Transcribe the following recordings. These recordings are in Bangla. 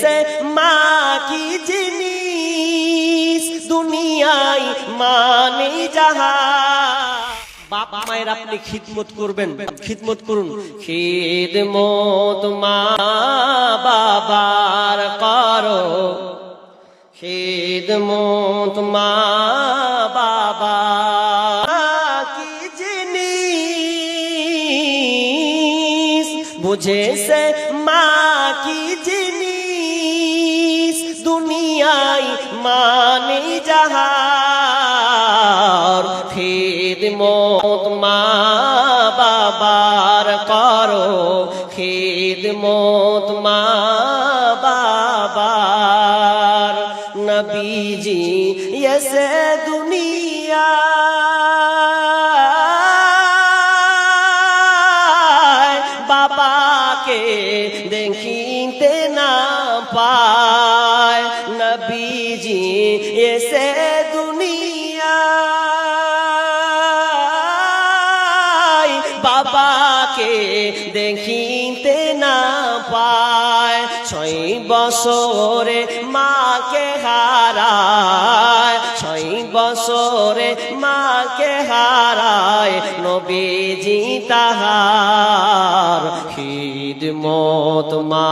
সে মা কি জিনিস দুনিয়ায় মানে যাহা। বাপ মায়ের আপনি খিদমত করবেন, খিদমত করুন। খিদমত মা বাবার করো। খিদমত মা নবীজি এসে দুনিয়া। বাবাকে দেখিতে না পায়, নবীজি, এসে দুনিয়া। বাবাকে দেখিতে না পায়, ছয় বছরে নবীজি তাহার। খিদমত মা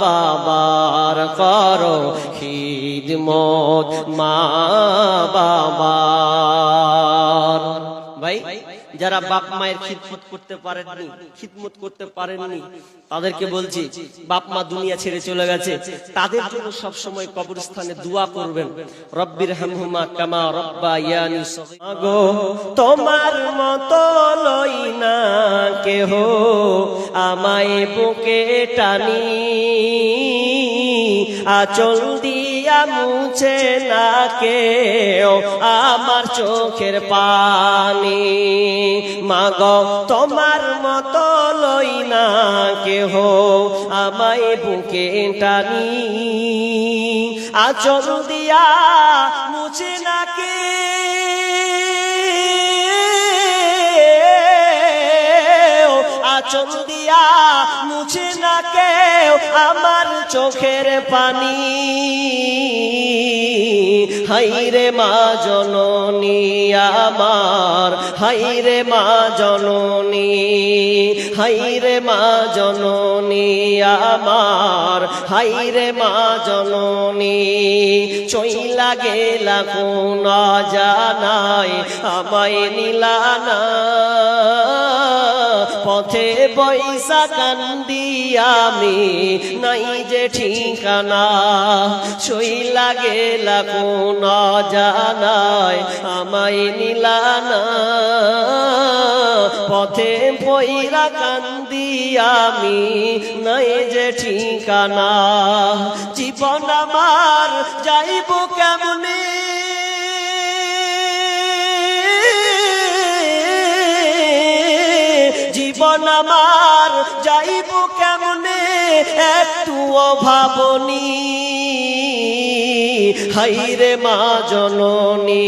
বাবার করো। খিদমত মা বাবার। ভাই যারা বাপ মায়ের খিদমত করতে পারেননি, খিদমত করতে পারেননি, তাদেরকে বলছি, বাপ মা দুনিয়া ছেড়ে চলে গেছে। তাদের জন্য সব সময় কবরস্থানে দোয়া করবেন। রব্বির হামহুমা কামা রব্বা ইয়ানি গো তোমার মতো লই না কেহ আমায় বুকে টানি। আচল দিয়া মুছে না কেউ আমার চোখের পানি। মাগ, তোমার মতো লই না কেহ আমায় বুকে টানি। আচল দিয়া মুছে না কে আচল দিয়া মুছে না কেউ আমার চোখের পানি। হাইরে মা জননী আমার, হাইরে মা জননী, হাইরে মা জননী আমার, হাইরে মা জননী। চই লাগে লাগুন জানাই আমায় নিলানা পথে বৈশা কান্দি আমি, নাই যে ঠিকানা। সই লাগে লাগুন জানায় আমায় নিলানা পথে পইরা কান্দি আমি, নাই যে ঠিকানা। জীবন আমার যাইব কেমনে? আমার যাইব কেমনে একটু অভাবনী? হাইরে মা জননী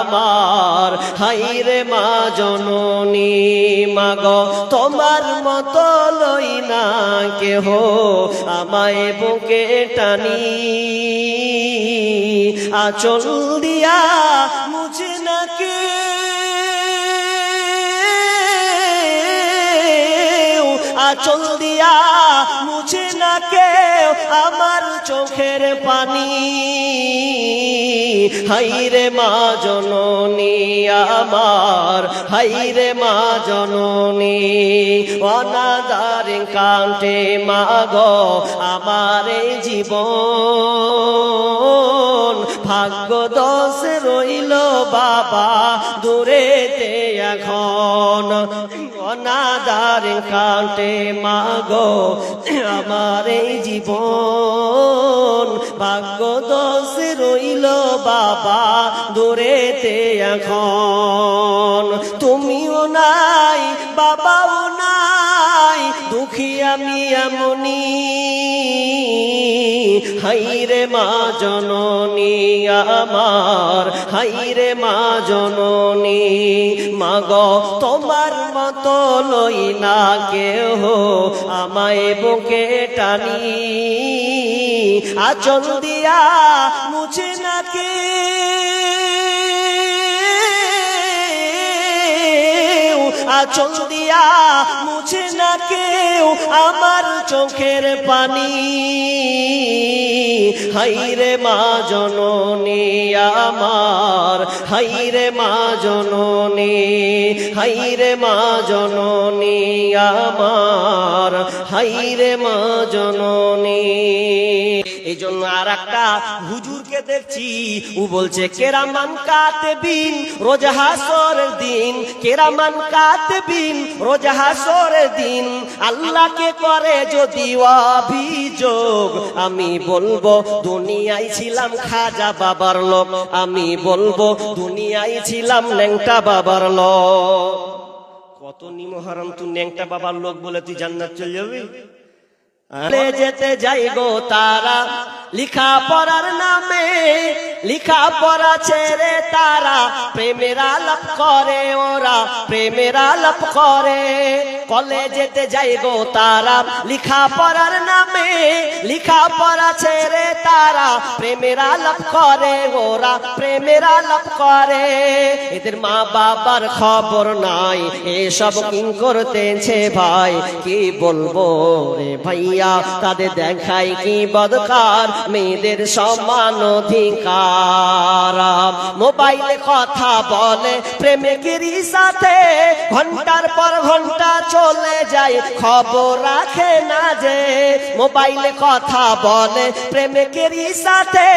আমার, হাইরে মা জননী, মাগ তোমার মতো লই না কেহ আমায় বুকে টানি। আচল দিয়া মুছে আচল দিয়া মুছে না কেউ আমার চোখের পানি। হাইরে মা জননী আমার, হাইরে মা জননী, অনাদার কান্টে মা গো, আমার জীবন। ভাগ্য দোষ রইল বাবা, দূরেতে এখন। অনাদার কাটে মাগো, আমার এই জীবন। ভাগ্য দোষ রইল বাবা দূরেতে এখন। তুমিও নাই দুঃখী আমি এমনি। হাইরে মা জননী আমার, হাইরে মা জননী। মাগ, তোমার মতো লই না কেহ আমায় বুকে টানি। আচল দিয়া মুছে না কে? আচল দিয়া মুছে না কেউ আমার চোখের পানি। হাইরে মা জননী আমার, হাইরে মা জননী, হাইরে মা জননী আমার, হাইরে মা জননী। এই জন্য আর একটা হুজুরকে দেখছি, ও বলছে, কেরামান কাতবিন, রোজ হাসরের দিন, কেরামান কাতবিন রোজ হাসরের দিন আল্লাহকে করে যদি অভিযোগ, আমি বলব, দুনিয়ায় ছিলাম খাজা বাবার লোক। আমি বলব, দুনিয়ায় ছিলাম ল্যাংটা বাবার লোক। কত নিমহারাম তুই ন্যাংটা বাবার লোক বলে তুই জান্নাত চলে যাবি? যেতে যাই গো তারা। লিখা পড়ার নামে, লিখা পড়া ছেড়ে তারা প্রেমের আলাপ করে ওরা, প্রেমের আলাপ করে। কলেজেতে যাই গো তারা, লিখা পড়ার নামে, লিখা পড়া ছেড়ে তারা প্রেমের আলাপ করে ওরা, প্রেমের আলাপ করে। এদের মা বাবার খবর নাই, এসব কিং করতেছে ভাই, কি বলব রে ভাইয়া? তাদের দেখাই কি বদকার? মেয়েদের সমান অধিকার। মোবাইলে কথা বলে প্রেমিকেরই সাথে ঘণ্টার পর ঘণ্টা চলে যায়। খবর রাখে না যে, মোবাইলে কথা বলে প্রেমিকেরই সাথে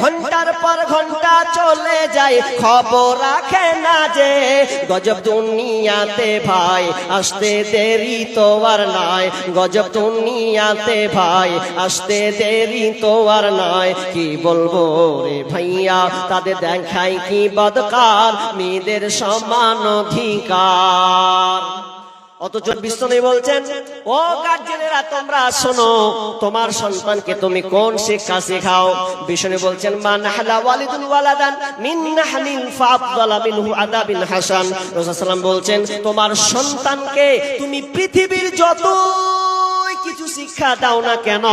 ঘণ্টার পর ঘণ্টা চলে যায়। খবর রাখে না যে, গজব দুনিয়াতে ভাই, আসতে দেরি তো নাই। গজব দুনিয়াতে ভাই, আসতে দেরি তো আর নাই কি বলব রে ভাইয়া, তাদের দেখাই কি বদকার? মেয়েদের সমান অধিকার। অথচ বিশ্বনী বলছেন, ও গার্জেনেরা, তোমরা শোনো, তোমার সন্তানকে তুমি কোন শিক্ষা শেখাও? বিষ্ণু বলছেন মা নাহলা ওয়ালিদুন ওয়ালাদান মিন নাহলিন ফাআফদালা মিনহু আদাবিন হাসান। রাসূল বলছেন, তোমার সন্তানকে তুমি পৃথিবীর যত কিছু শিক্ষা দাও না কেন?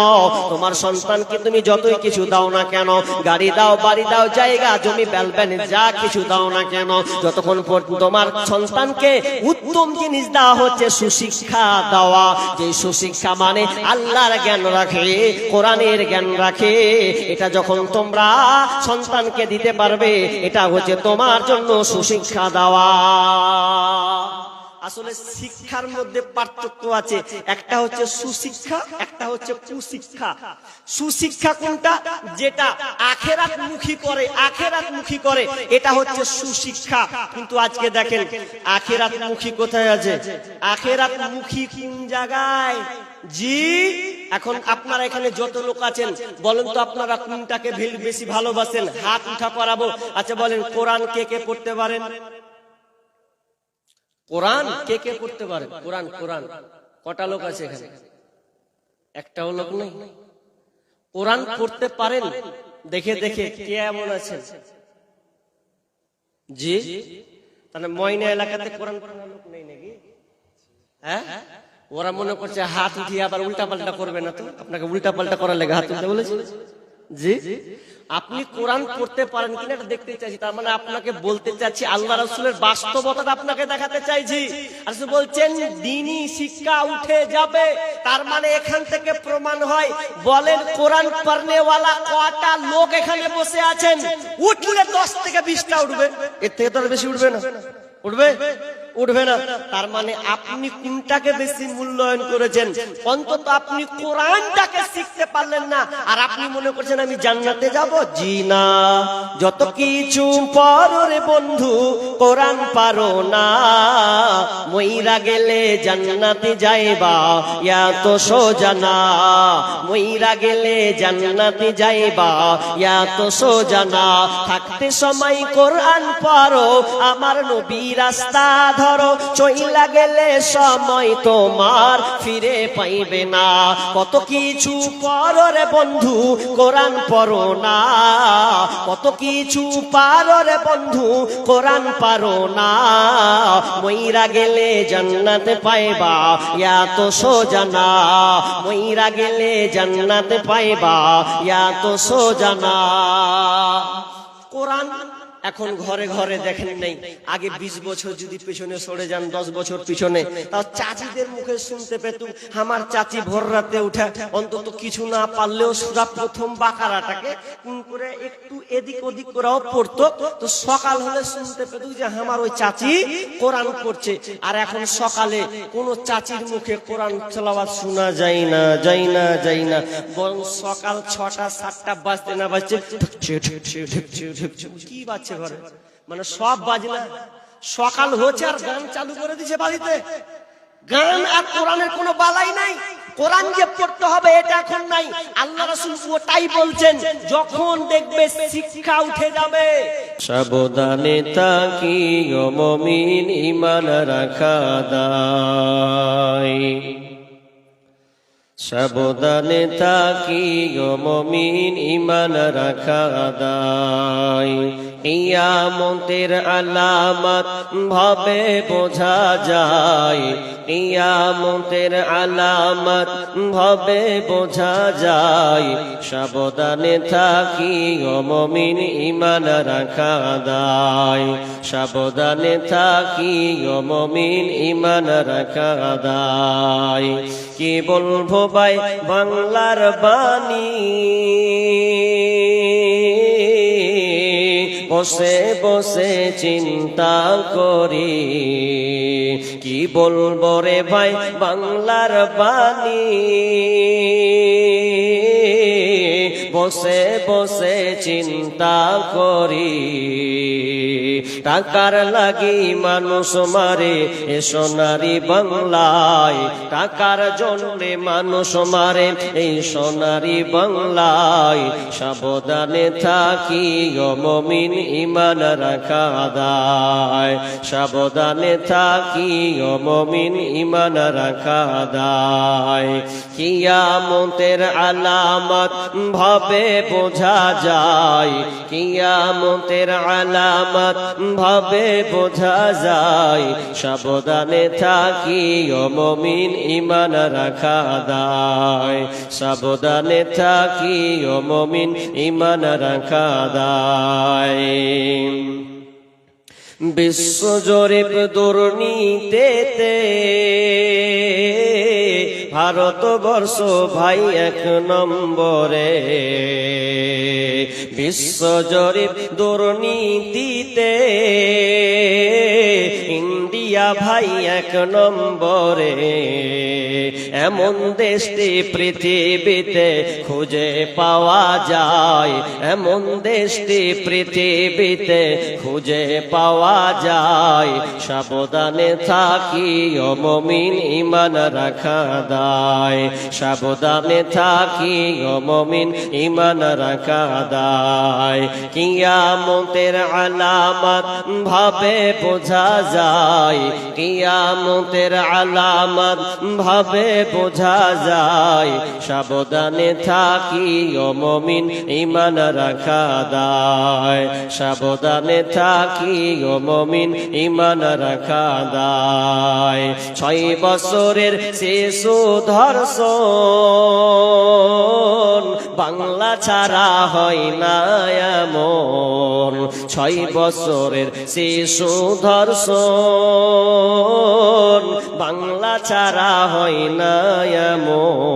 তোমার সন্তানকে তুমি যতই কিছু দাও না কেন? গাড়ি দাও, বাড়ি দাও, জায়গা, জমি বেলবেন যা কিছু দাও না কেন? যতক্ষণ তোমার সন্তানকে উত্তম জিনিস দেওয়া হচ্ছে, সুশিক্ষা দেওয়া। যে সুশিক্ষা মানে আল্লাহর জ্ঞান রাখে, কোরআনের জ্ঞান রাখে। এটা যখন তোমরা সন্তানকে দিতে পারবে, এটা হচ্ছে তোমার জন্য সুশিক্ষা দেওয়া। আসলে শিক্ষার মধ্যে পার্থক্য আছে। একটা হচ্ছে সুশিক্ষা, একটা হচ্ছে কুশিক্ষা। সুশিক্ষা কোনটা? যেটা আখেরাত মুখী করে আখেরাত মুখী করে। এটা হচ্ছে সুশিক্ষা। কিন্তু আজকে দেখেন আখেরাত মুখী কোথায় আছে? আখেরাত মুখী কোন জায়গায়? জি, এখন আপনারা এখানে যত লোক আছেন, বলেন তো আপনারা কোনটাকে বেশি ভালোবাসেন? হাত উঠা করাবো। আচ্ছা বলেন, কোরআন কে কে পড়তে পারেন? কোরআন কে কে পড়তে পারে? কোরআন কোরআন। কটা লোক আছে এখানে? একটাও লোক নেই। কোরআন পড়তে পারেন? দেখে দেখে কে এমন আছেন? জি? তাহলে ময়না এলাকাতে কোরআন লোক নেই নাকি? হ্যাঁ? ওরা মনে করছে হাত উঠিয়ে আবার উল্টা পাল্টা করবে না তো? আপনাকে উল্টা পাল্টা করার লেগে হাত তুলতে বলেছি। জি? আপনি কোরআন পড়তে পারেন কিনা এটা দেখতে চাইছি। তার মানে আপনাকে বলতে চাচ্ছি, আল্লাহ রাসূলের বাস্তবতা আপনাকে দেখাতে চাইছি। আর বলছেন, দিনই শিক্ষা উঠে যাবে। তার মানে এখান থেকে প্রমাণ হয়, বলেন কোরআন পড়নেওয়ালা কটা লোক এখানে বসে আছেন? উঠলে দশ থেকে বিশটা উঠবে। এর থেকে তো বেশি উঠবে না। উঠবে? উঠবে না। তার মানে আপনি কোনটাকে বেশি মূল্যায়ন করেছেন? অন্তত আপনি কোরআনটাকে শিখতে পারলেন না। আর আপনি মনে করছেন আমি জান্নাতে যাব? জি না। যত কিছু পরে বন্ধু, কোরআন পারো না। মইরা গেলে জান্নাতে যাইবা, ইয়া তো সোজা না। মইরা গেলে জান্নাতে যাইবা, ইয়া তো সোজা না। থাকতে সময় কোরআন পারো। আমার নবী রাস্তা ধরো, চইলা গেলে সময় তোমার ফিরে পাইবে না। কত কিছু পররে বন্ধু, কোরআন পড়ো না। কত কিছু পাররে বন্ধু, কোরআন পারো না। মইরা গেলে জান্নাত পাইবা, ইয়া তো সোজা না। মইরা গেলে জান্নাত পাইবা, ইয়া তো সোজা না। কোরআন এখন ঘরে ঘরে দেখেন নাই। আগে ২০ বছর যদি পিছনে সরে যান, দশ বছর পিছনে। তাও চাচিদের মুখে শুনতে পেতুম, আমার চাচি ভোর রাতে উঠে অন্তত কিছু না পারলেও সুরা প্রথম বাকারাটাকে করে একটু এদিক ওদিক করেও পড়তো। তো সকাল হলে শুনতে পেতুম যে আমার ওই চাচি কোরআন পড়ছে। আর এখন সকালে কোন চাচির মুখে কোরআন তেলাওয়াত শোনা যায় না যায় না যায় না। বরং সকাল ছটা, সাতটা বাজতে না বাজছে কি বাজছে ঘরে। মানে সব বাজনা সকাল হচ্ছে আর গান চালু করে দিছে বাড়িতে। গান আর কোরআনের কোনো বালাই নাই। কোরআন যে পড়তে হবে এটা এখন নাই। আল্লাহ রাসূল ওটাই বলছেন, যখন দেখবে শিক্ষা উঠে যাবে। সাবধানে তাকি মমিন ইমান রাখা দায়। সাবধানে তাকি মমিন ইমান রাখা দায় ইয়ামতের আলামত ভাবে বোঝা যায়। ইয়ামতের আলামত ভাবে বোঝা যায়। সাবধানে থাকি মমিন ইমান রাখা দায় সাবধানে থাকি মমিন ইমান রাখা দায় কি বলব ভাই, বাংলার বাণী? বসে বসে চিন্তা করি। কি বলব রে ভাই, বাংলার বাণী? বসে বসে চিন্তা করি। টাকার লাগি মানুষ মারে এ সোনারি বাংলায়। টাকার জন্যে মানুষ মারে এই সোনারি বাংলায়। সাবধানে থাকি অমমিন ইমান রাখা দায় সাবধানে থাকি অমমিন ইমান রাখা দায় কিয়ামতের আলামত ভাবে বোঝা যায়, কিয়ামতের আলামত ভাবে বোঝা যায়, সাবধানে থাকি অমমিন ইমান রাখা দায়। সাবধানে থাকি অমমিন ইমান রাখা দায়। বিশ্ব জরিপ দুর্নীতিতে ভারতবর্ষ ভাই এক নম্বরে। বিশ্ব জরিপ দুর্নীতিতে ইন্ডিয়া ভাই, এক নম্বরে। এমন দেশটি পৃথিবীতে খুঁজে পাওয়া যায়। এমন দেশটি পৃথিবীতে খুঁজে পাওয়া যায়। সাবধানে থাকি অমমিন ইমান রাখা দায়। সাবধানে থাকি অমমিন ইমান রাখা দায়। কিয়ামতের আলামত ভাবে বোঝা যায়। কিয়ামতের আলামত ভাবে বোঝা যায়। সাবধানে থাকি অমমিন ইমান রাখা দায়। সাবধানে থাকি অমমিন ইমান রাখা দায়। ছয় বছরের শিশু ধর্ষণ বাংলা ছাড়া হয় না ছয় বছরের শিশু ধর্ষণ বাংলা ছাড়া হয় না এমন।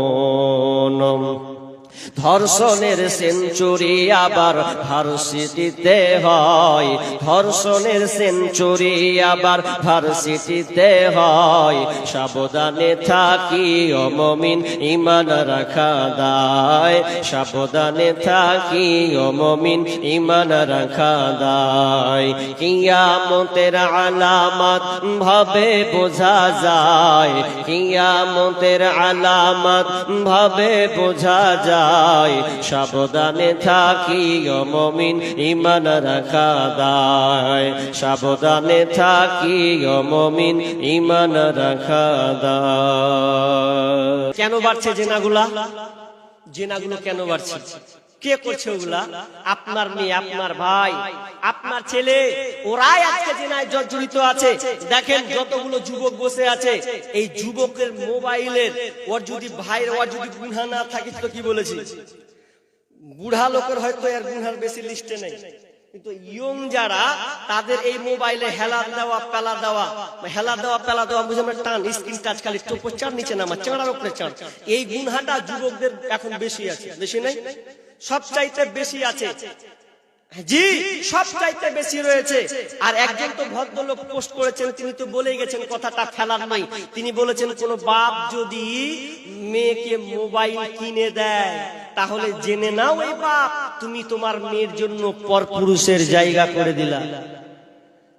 ধর্ষণের সেঞ্চুরি আবার ভার্সিটিতে হয়। ধর্ষণের সেঞ্চুরি আবার ভার্সিটিতে হয়। সাবধানে থাকি অমমিন ইমান রাখা দায়। সাবধানে থাকি অমমিন ইমান রাখা দায়। কিয়ামতের আলামত ভাবে বোঝা যায়। কিয়ামতের আলামত ভাবে বোঝা যায়। দায় সাবধানে থাকি অমমিন ইমান রাখা দায় সাবধানে থাকি অমমিন ইমান রাখা দায় কেন বাড়ছে জেনাগুলা? জেনাগুলো কেন বাড়ছে? কে করছে ওগুলা? আপনার মেয়ে আপনার ভাই আপনার ছেলে ওরাই আজকে জেনায় জর্জরিত আছে। দেখেন যতগুলো যুবক বসে আছে। এই যুবকের মোবাইলের ওর যদি ভাইয়ের ওর যদি গুণা না থাকে তো কি বলেছি? বুড়া লোকের হয়তো এর গুনহার বেশি লিস্টে নেই। কিন্তু ইয়ং যারা তাদের এই মোবাইলে হেলা দেওয়া পেলা দেওয়া হেলা দেওয়া পেলা দেওয়া বুঝে আমরা টান স্ক্রিন টাচ খালি টোপর চার নিচে নামা চাঁড়ার উপরে চাঁড় এই গুনহাটা যুবকদের এখন বেশি আছে। বেশি নেই? সব চাইতে বেশি আছে। জি সব চাইতে বেশি রয়েছে। আর একজন তো ভদ্রলোক পোস্ট করেছেন তিনি তো বলেই গেছেন কথাটা ফেলার নাই। তিনি বলেছেন কোন বাপ যদি মেয়েকে মোবাইল কিনে দেয় তাহলে জেনে নাও এই বাপ তুমি তোমার মেয়ের জন্য পরপুরুষের জায়গা করে দিলা।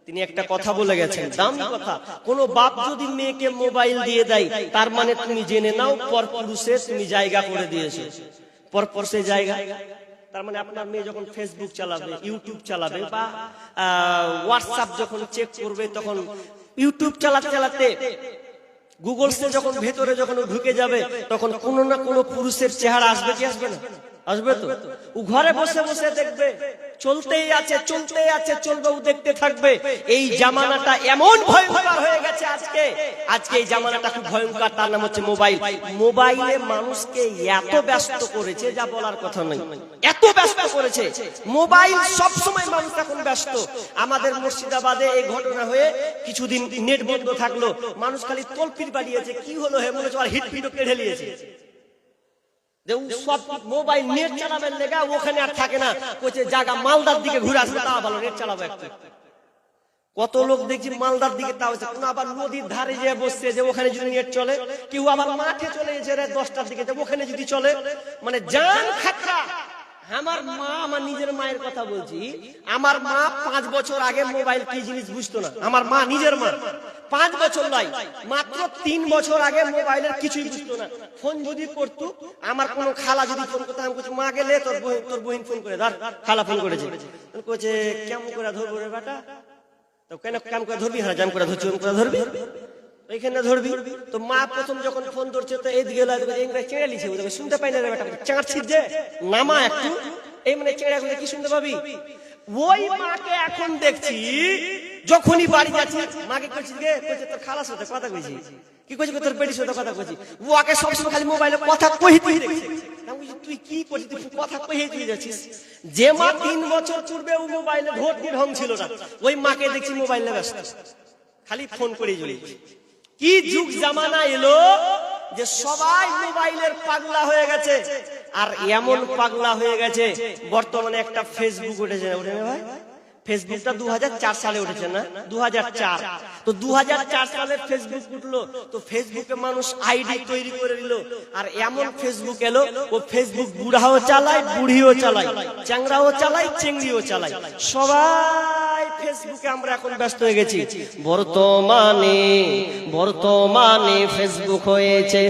তিনি একটা কথা বলে গেছেন দামি কথা। কোন বাপ যদি মেয়েকে মোবাইল দিয়ে দেয় তার মানে তুমি জেনে নাও পরপুরুষে তুমি জায়গা করে দিয়েছ। পরপুরুষের জায়গা। তার মানে আপনার মেয়ে যখন ফেসবুক চালাবে ইউটিউব চালাবে বা হোয়াটসঅ্যাপ যখন চেক করবে, তখন ইউটিউব চালাতে চালাতে গুগলসে যখন ভেতরে যখন ঢুকে যাবে, তখন কোনো না কোনো পুরুষের চেহারা আসবে কি আসবে না? আসবে তো? ও ঘরে বসে বসে দেখবে, চলতেই আছে চলতেই আছে, চলবে, ও দেখতে থাকবে। এই জামানাটা এমন ভয়ঙ্কর হয়ে গেছে আজকে। আজকে এই জামানাটা খুব ভয়ঙ্কর, তার নাম হচ্ছে মোবাইল। মোবাইলে মানুষকে এত ব্যস্ত করেছে, যা বলার কথা নয়। এত ব্যস্ত করেছে। মোবাইল সব সময় মানুষ এখন ব্যস্ত। আমাদের মুর্শিদাবাদে এই ঘটনা হয়ে কিছুদিন নেট বন্ধ থাকল। মানুষ খালি তলপির বাড়িয়েছে, কি হলো হে মনে হচ্ছে আর হিট কেড়ে নিয়েছে। সব মোবাইল নেট ওখানে আর থাকে না। জায়গা মালদার দিকে ঘুরে আসবে তা নেট কত লোক দেখছি মালদার দিকে, তাও আছে কোন আবার নদীর ধারে যে বসছে যে ওখানে যদি নেট চলে, কেউ আবার মাঠে চলে গেছে দশটার দিকে ওখানে যদি চলে। মানে জান খাতরা। আমার মা আমার নিজের মায়ের কথা বলছি। আমার মা পাঁচ বছর আগে মোবাইল কি জিনিস বুঝতো না? আমার মা নিজের মা। পাঁচ বছর নয় মাত্র তিন বছর আগে মোবাইলের কিছুই বুঝতো না। ফোন যদি করতো আমার কোনো খালা যদি ফোন করতো আমি বলছি মা গেলে তোর বহিন তোর বহিন ফোন করে ধর খালা ফোন করেছে। কইছে কেমন করে ধরবো রে বেটা? তো কেন কেমন করে ধরবি? হ্যাঁ জাম করে ধরছি করে ধরবি? ধরবি? তো মা প্রথম যখন ফোন ধরছে, তো শুনতে পাই না যে, নামা একটু। এই মানে কি শুনতে পাবি? ওই মাকে এখন দেখছি, যখনই বাড়ি যাচ্ছি, মাকে কইছিস গে, কইছে তোর খালার সাথে কথা কইছি। কি কইছিস তোর বেটির সাথে কথা কইছি। সবসময় খালি মোবাইলে কথা কই তুই দেখছিস তুই কি তুই কথা কই যাচ্ছিস? যে মা তিন বছর পূর্বে ও মোবাইলে ভর্তি ঢং ছিল না, ওই মাকে দেখছি মোবাইলে ব্যস্ত। খালি ফোন করে চলে কি যুগ জামানা এলো যে সবাই মোবাইলের পাগলা হয়ে গেছে? আর এমন পাগলা হয়ে গেছে, বর্তমানে একটা ফেসবুক উঠেছে। উঠে ভাই ফেসবুকটা দু হাজার চার সালে উঠেছে না? দু হাজার চার। তো দু সালে ফেসবুক উঠল। তো ফেসবুকে মানুষ আইডি তৈরি করে দিল আর এমন ফেসবুক এলো ও ফেসবুক বুড়াও চালায় বুড়িও চালায় চ্যাংরাও চালায় চেংড়িও চালায়। সবাই ফেসবুকে আমরা এখন ব্যস্ত হয়ে গেছি। বর্তমানে বর্তমানে ফেসবুক হয়েছে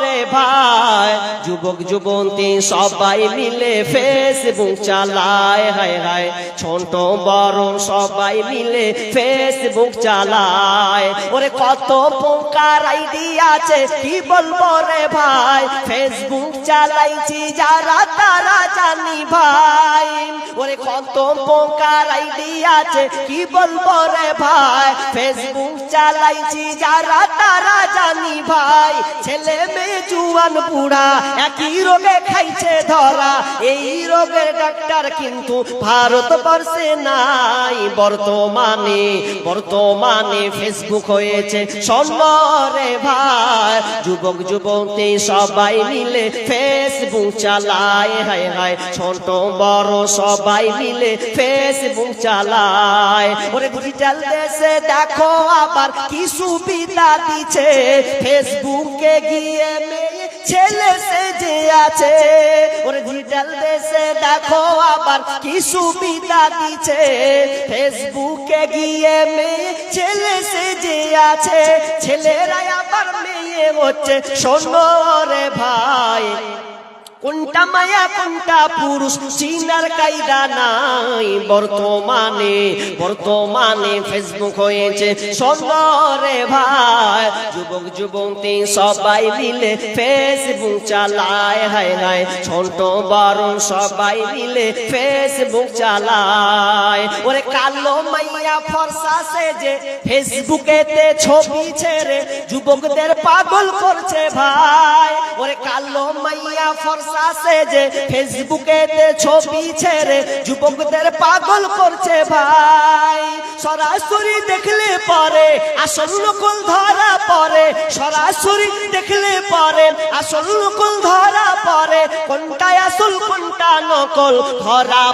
রে ভাই। যুবক যুবতী সবাই মিলে ফেসবুক চালায় হায় হায়। ছোট বড় সবাই মিলে ফেসবুক চালায়। ওরে কত পোকার আইডি আছে, কি বলব রে ভাই? ফেসবুক চালাইছি যারা, তারা জানি ভাই। ওরে কত পোকার আইডি আছে কি বলব রে ভাই? ফেসবুক চালাইছি যারা, তারা জানি ভাই, ছেলে মেয়ে জুয়ান বুড়া একই রোগে খাইছে ধরা। এই রোগের ডাক্তার কিন্তু ভারতবর্ষে নাই, বর্তমানে বর্তমানে ফেসবুক হয়েছে। সম্মরে ভাই, যুবক, যুবতী সবাই মিলে ফেসবুক চালায়। হায় হায়, ছোট, বড় সবাই মিলে ফেসবুক চালায়। ওরে ডিজিটাল দেশে দেখো আবার কি সুবিধা দিচ্ছে। ফেসবুকে গিয়ে মেয়ে, ছেলে সেজে আছে। ওরে ডিজিটাল দেশে দেখো আবার কি সুবিধা দিচ্ছে। ফেসবুকে গিয়ে মেয়ে, ছেলে সেজে আছে। ছেলেরা আবার মেয়ে হচ্ছে। শোনো রে ভাই। কোনটা মায়া, কোনটা পুরুষ? চিনার কায়দা নাই বর্তমানে। বর্তমানে ফেসবুক হয়েছে সুন্দরে ভাই। যুবক, যুবতী সবাই মিলে ফেসবুক চালায়, হায় হায়। ছোট, বড় সবাই মিলে ফেসবুক চালায়। ওরে কালো মাইয়া ফর্সা সেজে ফেসবুকেতে ছবি ছেড়ে যুবকদের পাগল করছে ভাই। ওরে কালো মাইয়া ফর্সা সেজে ফেসবুকেতে ছবি ছেড়ে যুবকদের পাগল করছে ভাই। সরাসরি দেখলে পরে, আসল ধরা পরে। সরাসরি দেখলে পরে, আসল ধরা পরে। আসল, কোনটা নকল ধরা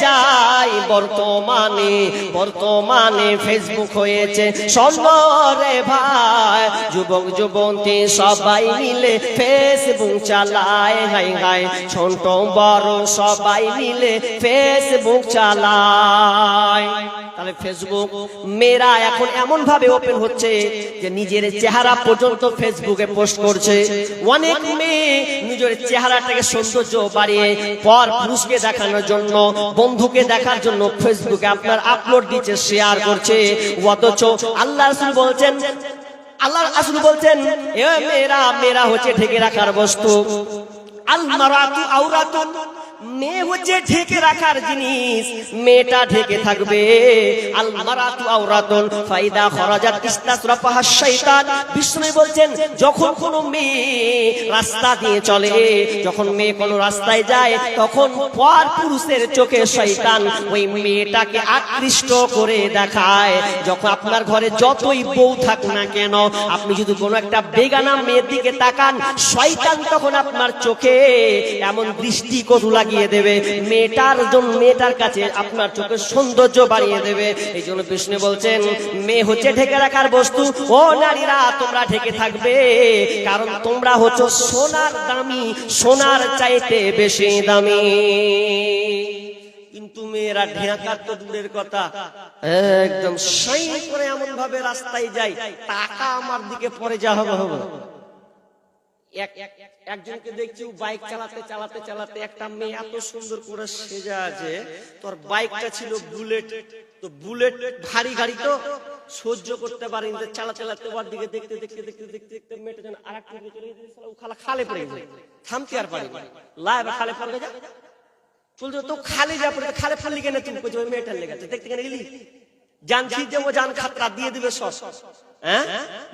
যায়। বর্তমানে বর্তমানে ফেসবুক হয়েছে সন্ধ্যরে ভাই। যুবক, যুবতী সবাই মিলে ফেসবুক চালায় হাই হাই ছোট বড় সবাই মিলে ফেসবুক চালায় তাহলে ফেসবুক মেয়েরা এখন এমন ভাবে ওপেন হচ্ছে যে নিজের চেহারা পর্যন্ত ফেসবুকে পোস্ট করছে। অনেক মেয়ে নিজের চেহারাটাকে সৌন্দর্য বাড়িয়ে পর পুরুষকে দেখানোর জন্য, বন্ধুকে দেখার জন্য ফেসবুকে আপনার আপলোড দিচ্ছে শেয়ার করছে। অথচ আল্লাহ রাসূল বলছেন, আল্লাহ রাসূল বলছেন, এ মেয়েরা মেয়েরা হচ্ছে ঢেকে রাখার বস্তু। আল মারাতু আওরাতুন। মেয়ে হচ্ছে ঢেকে রাখার জিনিস, মেয়েটা ঢেকে থাকবে। বলছেন, যখন কোনো মেয়ে রাস্তা দিয়ে চলে, যখন মেয়ে কোনো রাস্তায় যায়, তখন পর পুরুষের চোখে শয়তান ওই মেয়েটাকে আকৃষ্ট করে দেখায়। যখন আপনার ঘরে যতই বউ থাক না কেন, আপনি যদি কোনো একটা বেগানা মেয়ের দিকে তাকান শয়তান তখন আপনার চোখে এমন দৃষ্টি কটু লাগিয়ে দেবে। মেয়েটার জন্য মেয়েটার কাছে আপনার চোখের সৌন্দর্য বাড়িয়ে দেবে। এই জন্য বিষ্ণু বলছেন, মেয়ে হচ্ছে ঢেকে রাখার বস্তু। ও নারীরা, তোমরা ঢেকে থাকবে। কারণ তোমরা হচ্ছে সোনার দামি, সোনার চাইতে বেশি দামি। কিন্তু মেয়েরা ঢেকার তো দূরের কথা। একদম সাই করে এমন ভাবে রাস্তায় যায়। টাকা আমার দিকে পরে যা হবে হবে। এক- এক- একজনকে দেখছি বাইক চালাতে চালাতে চালাতে একটা মেয়ে এত সুন্দর করে আছে। তোর বাইকটা ছিল বুলেট। তো বুলেট ভারী গাড়ি তো সহ্য করতে পারেনি। তো চালা চালাতে ওর দিকে দেখতে দেখতে দেখতে দেখতে দেখতে মেয়েটা যেন আর একটা খালা খালে পড়ে থামতে আর পারি? খালে যা। তো খালে যা পড়ে খালে ফালি কেন? তুমি ওই লেগেছে দেখতে কেন গেলি? জানছি যে ও জান খাতরা দিয়ে দিবে সস হ্যাঁ?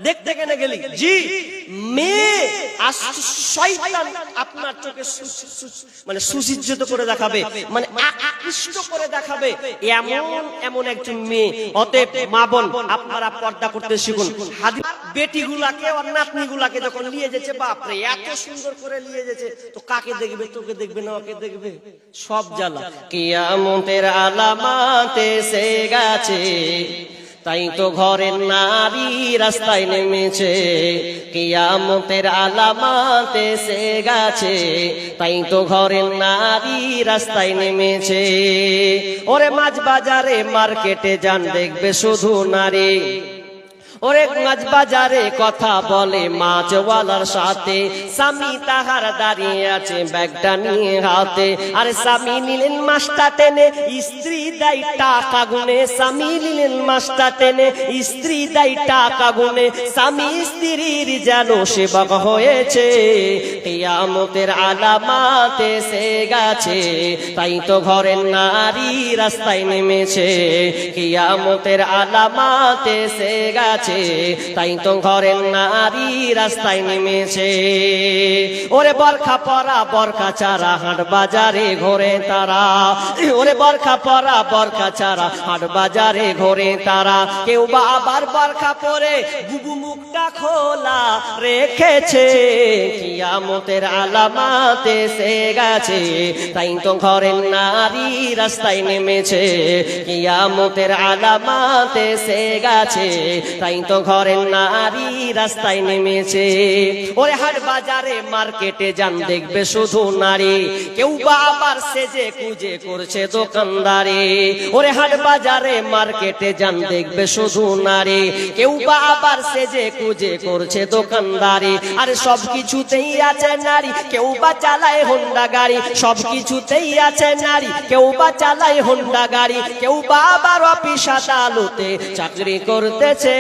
দেখতে কেন গেলি? জি, মেয়ে আর আপনার মানে করে দেখাবে মানে করে দেখাবে, এমন এমন একজন মেয়ে। অতএব মা আপনারা পর্দা করতে শিখুন। বেটি গুলাকে আর নাতনি গুলাকে যখন নিয়ে যেছে, বাপরে, এত সুন্দর করে নিয়ে যেছে। তো কাকে দেখবে, তোকে দেখবে না ওকে দেখবে? সব জ্বালা। কিয়ামতের আলামাতে সে গেছে। তাই তো ঘরের নারী রাস্তায় নেমেছে। কিয়ামতের আলামাতে সে গাছে। তাই তো ঘরের নারী রাস্তায় নেমেছে। ওরে মাছ বাজারে মার্কেটে যান, দেখবে শুধু নারী। ওরে মাছ বাজারে কথা বলে মাছওয়ালার সাথে। স্বামী তাহার দাঁড়িয়ে আছে ব্যাগটা নিয়ে হাতে। আরে স্বামী নিলেন মাছটা টেনে, স্ত্রী দেয় টাকা গুনে। স্বামী নিলেন মাছটা টেনে, স্ত্রী দেয় টাকা গুনে। স্বামী স্ত্রীর যেন সেবক হয়েছে। কিয়ামতের আলামাতে সে গেছে। তাই তো ঘরের নারী রাস্তায় নেমেছে। কিয়ামতের আলামাতে সে গেছে। তাই তো ঘরের নারী রাস্তায় নেমেছে। ওরে বরখা পরা, বরখা চারা, হাট বাজারে ঘোরে তারা। ওরে বরখা পরা, বরখা চারা, হাট বাজারে ঘোরে তারা। কেউ বা আবার বরখা পরে বুবু মুখটা খোলা রেখেছে। কিয়ামতের আলামাতে সে গেছে, তাই তো ঘরের নারী রাস্তায় নেমেছে। কিয়ামতের আলামাতে সে গেছে, তাই তো ঘরের নারী রাস্তায় নেমেছে। ওরে হাট বাজারে, মার্কেটে যান, দেখবে শুধু নারী। কেউ বা আবার সেজে কুজে করছে দোকানদারি। ওরে হাট বাজারে, মার্কেটে যান, দেখবে শুধু নারী। কেউ বা আবার সেজে কুজে করছে দোকানদারি। আরে সব কিছুতেই আছে নারী, কেউ বা চালায় হোন্ডা গাড়ি। সব কিছুতেই আছে নারী, কেউ বা চালায় হোন্ডা গাড়ি। কেউ বা আবার অফিস আদালতে চাকরি করতেছে।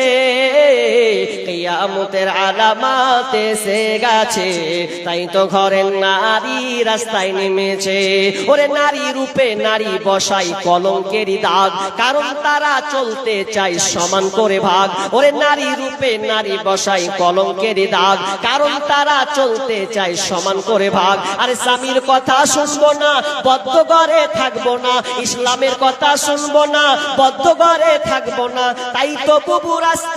কিয়ামতের আলামাত এসে গেছে। তাই তো ঘরের নারী রাস্তায় নেমেছে। ওরে নারী রূপে নারী বসাই কলঙ্কেরই দাগ। কারণ তারা চলতে চায় সমান করে ভাগ। ওরে নারী রূপে নারী বসাই কলঙ্কেরই দাগ। কারণ তারা চলতে চায় সমান করে ভাগ। আরে স্বামীর কথা শুনব না, বদ্ধ ঘরে থাকব না। ইসলামের কথা শুনব না, বদ্ধ ঘরে থাকব না। তাই তো বুবু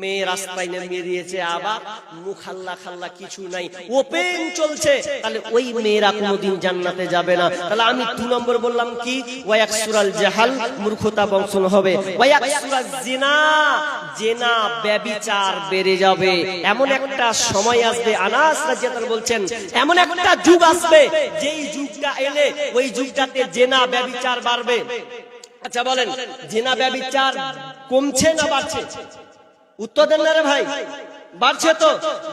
মেয়ে রাস্তায় নেমিয়ে দিয়েছে, আবার মুখ আল্লাহ খাল্লা কিছু নাই। ওপেন চলছে, তাহলে ওই মেয়েরা কোনোদিন জান্নাতে যাবে না। তাহলে আমি দু নম্বর বললাম কি? ওয়াক সুরাল জাহাল, মূর্খতা বংশন হবে। ওয়াক সুরাল জিনা, জেনা ব্যবিচার বেড়ে যাবে। এমন একটা সময় আসবে, আনাস রাজিয়াতার বলছেন, এমন একটা যুগ আসবে, যেই যুগটা এলে ওই যুগটাতে জেনা ব্যবিচার বাড়বে। আচ্ছা বলেন, জেনা ব্যবিচার কমছে না বাড়ছে? উত্তর দেন না রে ভাই। বাড়ছে তো।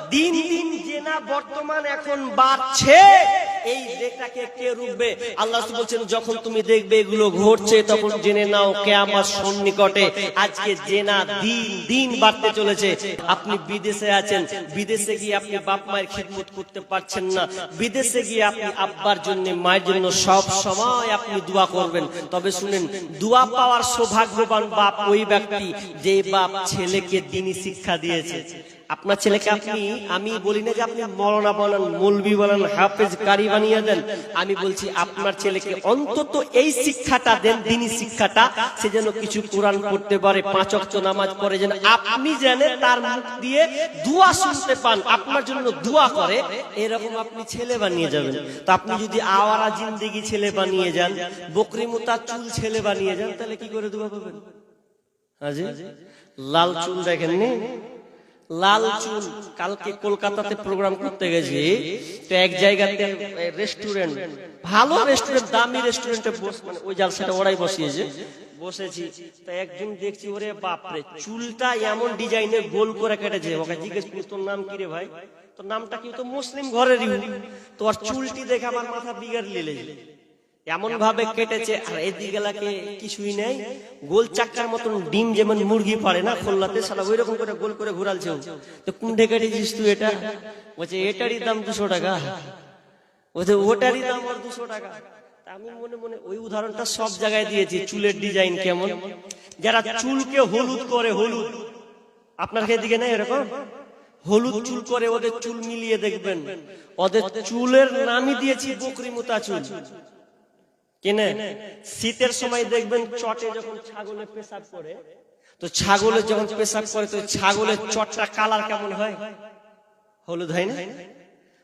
দিন দিন জেনা বর্তমান এখন বাড়ছে। এই রেখাকে কে রুখবে আল্লাহ বলছেন যখন তুমি দেখবে এগুলো ঘটছে তখন জেনে নাও কেয়ামত সন্নিকটে আজকে জেনা দিন দিন বাড়তে চলেছে। আপনি বিদেশে আছেন বিদেশে গিয়ে আপনি বাপ মায়ের খিদমত করতে পারছেন না। বিদেশে গিয়ে আপনি আব্বার জন্য মায়ের জন্য সব সময় আপনি দোয়া করবেন। তবে শুনেন দোয়া পাওয়ার সৌভাগ্যবান বাপ ওই ব্যক্তি যে বাপ ছেলেকে দিনই শিক্ষা দিয়েছে। আপনার ছেলেকে আপনি, আমি বলি না যে আপনি মরনা বলেন, মৌলবি বলেন, হাফেজ কারি বানিয়ে দেন। আমি বলছি আপনার ছেলেকে অন্তত এই শিক্ষাটা দেন দিনই শিক্ষাটা, সে যেন কিছু কোরআন পড়তে পারে, পাঁচ অক্ত নামাজ পড়ে যেন আপনি জানেন তার মুখ দিয়ে দোয়া শুনতে পান, আপনার জন্য দোয়া করে, এরকম আপনি ছেলে বানিয়ে যাবেন। তো আপনি যদি আওয়ারা জিন্দেগি ছেলে বানিয়ে যান, বকরি মোতা চুল ছেলে বানিয়ে যান, তাহলে কি করে দোয়া পাবেন? লাল চুল দেখেননি? লাল চুল। কালকে কলকাতাতে প্রোগ্রাম করতে গেছি। তো এক জায়গাতে রেস্টুরেন্ট ভালো রেস্টুরেন্ট দামি রেস্টুরেন্টে বস মানে ওই জালসাটা ওরাই বসিয়েছে। বসেছি। তো একজন দেখছি, ওরে বাপরে, চুলটা এমন ডিজাইনের গোল করে কেটেছে। ওকে জিজ্ঞেস করি, তোর নাম কি রে ভাই? তোর নামটা কি? তো মুসলিম ঘরেরই তোর চুলটি দেখে আমার মাথা বিগার লিলে এমন ভাবে কেটেছে আর এদিকে গেলাকে কিছুই নেই। গোল চাকার মতন ডিম যেমন মুরগি পারে না খোল্লাতে সালা ওই রকম করে গোল করে ঘুরালছে। তো কুন্ডে কেটেছিস তুই এটা? বলছে এটারই দাম দুশো টাকা। বলছে ওটারই দাম আর দুশো টাকা। আমি মনে মনে ওই উদাহরণটা সব জায়গায় দিয়েছি চুলের ডিজাইন কেমন? যারা চুলকে হলুদ করে হলুদ। আপনার দিকে নেই এরকম? হলুদ চুল করে ওদের চুল মিলিয়ে দেখবেন। ওদের চুলের নামই দিয়েছি বকরি মোতা চুল। কিনে? শীতের সময় দেখবেন চটে যখন ছাগলে পেশাব করে, তো ছাগলের যখন পেশাব করে, তো ছাগলের চটটা কালার কেমন হয়? হলুদ হয় না?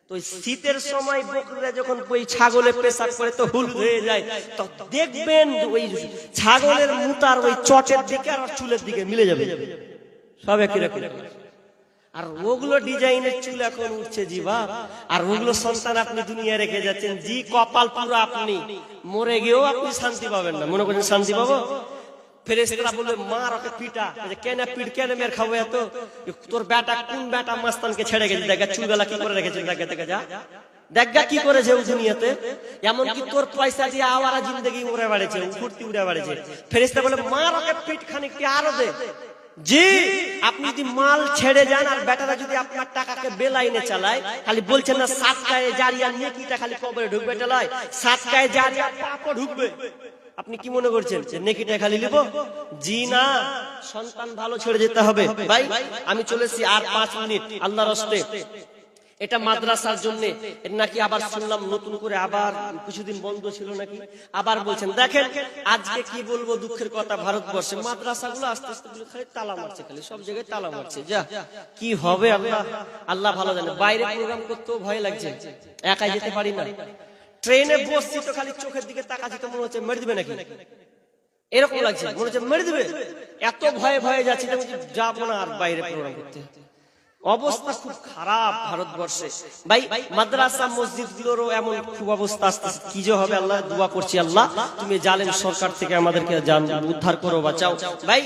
তো শীতের সময় বকরিরা যখন ওই ছাগলে পেশাব করে, তো হলুদ হয়ে যায়। তো দেখবেন ওই ছাগলের মুতার ওই চটের দিকে আর চুলের দিকে মিলে যাবে। সব একই রকম। আর ওগুলো ডিজাইনের চুল এখন উঠছে জি বাপ। আর ওগুলো সন্তান আপনি দুনিয়া রেখে যাচ্ছেন, জি কপাল পুরো আপনি। মরে গিয়েও আপনি শান্তি পাবেন না। মনে করছেন শান্তি পাবো? পিটা কেন খাব এত? তোর বেটা কোন বেটা মাস্তানকে ছেড়ে গেছে? কি করে কি করেছে ও দুনিয়াতে? এমন কি তোর পয়সা উড়ে ফেরেস্তা বলে মার ওকে পিট খানিকটি আরও দে। জি, আপনি যদি মাল ছেড়ে যান আর বেটারা যদি আপনার টাকাকে বেলাইনে চালায়, খালি বলছেন না সাত কায়ে জারিয়া নেকিটা খালি কবরে ঢুকবে চালায় সাত কায়ে জারিয়া পাপও ঢুকবে। আপনি কি মনে করছেন যে নেকিটা খালি লিব জি না, সন্তান ভালো ছেড়ে যেতে হবে। ভাই, আমি চলেছি আর পাঁচ মিনিট। আল্লাহ হস্তে এটা মাদ্রাসার জন্য। নাকি আবার শুনলাম নতুন করে আবার কিছুদিন বন্ধ ছিল নাকি? আবার বলছেন দেখেন আজকে কি বলব দুঃখের কথা ভারতবর্ষে। মাদ্রাসাগুলো আস্তে আস্তে খালি তালা মারছে খালি সব জায়গায় তালা মারছে। যা। কি হবে আল্লাহ? আল্লাহ? ভালো জানে। বাইরে প্রোগ্রাম করতেও ভয় লাগছে। একাই যেতে পারি না। ট্রেনে বসছি তো খালি চোখের দিকে তাকাচ্ছি তো মনে হচ্ছে মেরে দিবে নাকি? এরকম লাগছে। মনে হচ্ছে মেরে দিবে এত ভয়ে ভয়ে যাচ্ছি যাব না আর বাইরে প্রোগ্রাম করতে। অবস্থা খুব খারাপ ভারতবর্ষে। ভাই, মাদ্রাসা মসজিদ গুলোরও এমন খুব অবস্থা আস্তে আস্তে কি যে হবে, আল্লাহ দোয়া করছি আল্লাহ। তুমি জালেন সরকার থেকে আমাদেরকে উদ্ধার করো, বাঁচাও। ভাই